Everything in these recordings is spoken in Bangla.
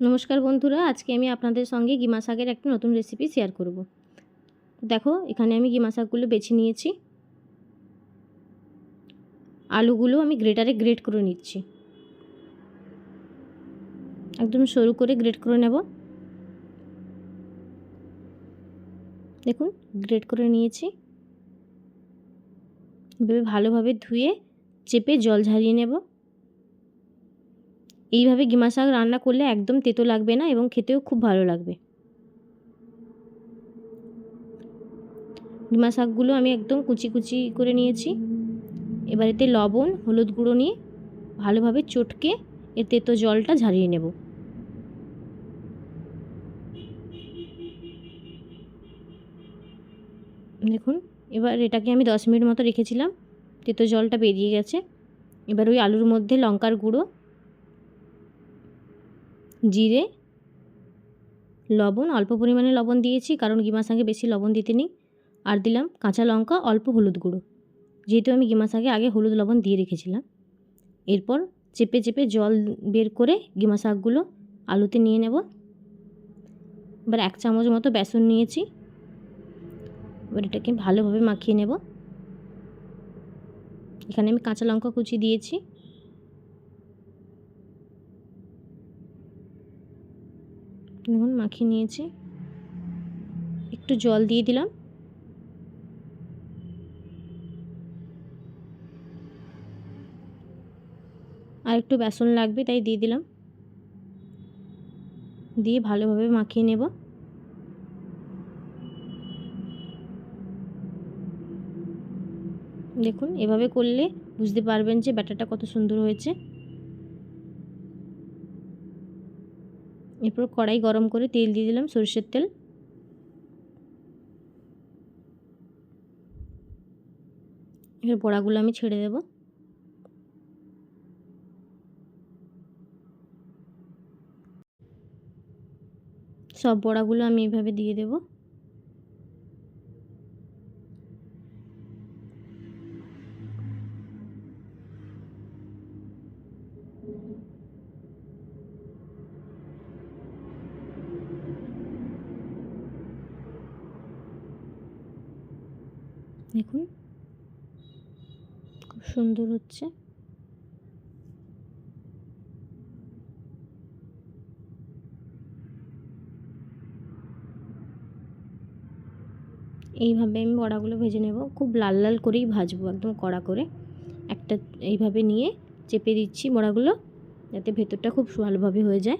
নমস্কার বন্ধুরা, আজকে আমি আপনাদের সঙ্গে গিমা শাকের একটা নতুন রেসিপি শেয়ার করব। দেখো, এখানে আমি গিমা শাকগুলো বেছে নিয়েছি। আলুগুলো আমি গ্রেটারে গ্রেট করে নিচ্ছি। একদম সরু করে গ্রেট করে নেব। দেখুন গ্রেট করে নিয়েছি। এভাবে ভালোভাবে ধুয়ে, চেপে জল ঝারিয়ে নেব। এইভাবে গিমা শাক রান্না করলে একদম তেতো লাগবে না এবং খেতেও খুব ভালো লাগবে। গিমা শাকগুলো আমি একদম কুচি কুচি করে নিয়েছি। এবার এতে লবণ, হলুদ গুঁড়ো নিয়ে ভালোভাবে চটকে এর তেতো জলটা ঝারিয়ে নেব। দেখুন, এবার এটাকে আমি দশ মিনিট মতো রেখেছিলাম। তেতো জলটা বেরিয়ে গেছে। এবার ওই আলুর মধ্যে লঙ্কার গুঁড়ো জিরে, লবণ, অল্প পরিমাণে লবণ দিয়েছি, কারণ গিমা শাকে বেশি লবণ দিতে নেই। আর দিলাম কাঁচা লঙ্কা, অল্প হলুদ গুঁড়ো। যেহেতু আমি গিমা শাকে আগে হলুদ লবণ দিয়ে রেখেছিলাম। এরপর চেপে চেপে জল বের করে গিমা শাকগুলো আলুতে নিয়ে নেব। এবার এক চামচ মতো বেসন নিয়েছি। এবার এটাকে ভালোভাবে মাখিয়ে নেব। এখানে আমি কাঁচা লঙ্কা কুচি দিয়েছি। দেখুন মাখিয়ে নিয়েছি। একটু জল দিয়ে দিলাম। আর একটু বেসন লাগবে তাই দিয়ে দিলাম। দিয়ে ভালোভাবে মাখিয়ে নেব। দেখুন, এভাবে করলে বুঝতে পারবেন যে ব্যাটারটা কত সুন্দর হয়েছে। এরপর কড়াই গরম করে তেল দিয়ে দিলাম সরষের তেল। এর বড়াগুলো আমি ছেড়ে দেব। সব বড়াগুলো আমি এভাবে দিয়ে দেব। দেখুন। খুব সুন্দর হচ্ছে। এইভাবে আমি বড়াগুলো ভেজে নেব। খুব লাল লাল করেই ভাজবো, একদম কড়া করে। একটা এইভাবে নিয়ে চেপে দিচ্ছি বড়াগুলো, যাতে ভেতরটা খুব ভালোভাবে হয়ে যায়।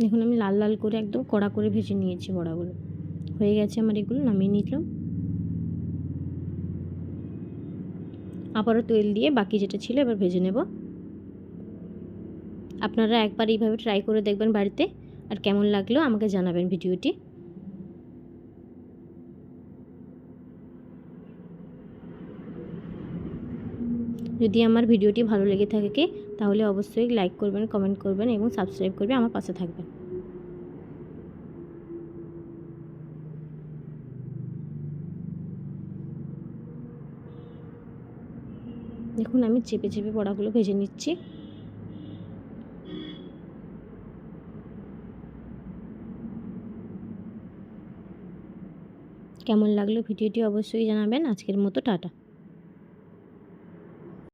দেখুন, আমি লাল লাল করে একদম কড়া করে ভেজে নিয়েছি বড়াগুলো। হয়ে গেছে আমার এগুলো, নামিয়ে নিলাম। আবারও তেল দিয়ে বাকি যেটা ছিল এবার ভেজে নেব। আপনারা একবার এইভাবে ট্রাই করে দেখবেন বাড়িতে। আর কেমন লাগল আমাকে জানাবেন ভিডিওটি। যদি আমার ভিডিওটি ভালো লেগে থাকে তাহলে অবশ্যই লাইক করবেন কমেন্ট করবেন এবং সাবস্ক্রাইব করবে আমার পাশে থাকবেন। দেখুন, আমি চেপে চেপে বড়াগুলো ভেজে নিচ্ছি। কেমন লাগল ভিডিওটি অবশ্যই জানাবেন। আজকের মতো টাটা।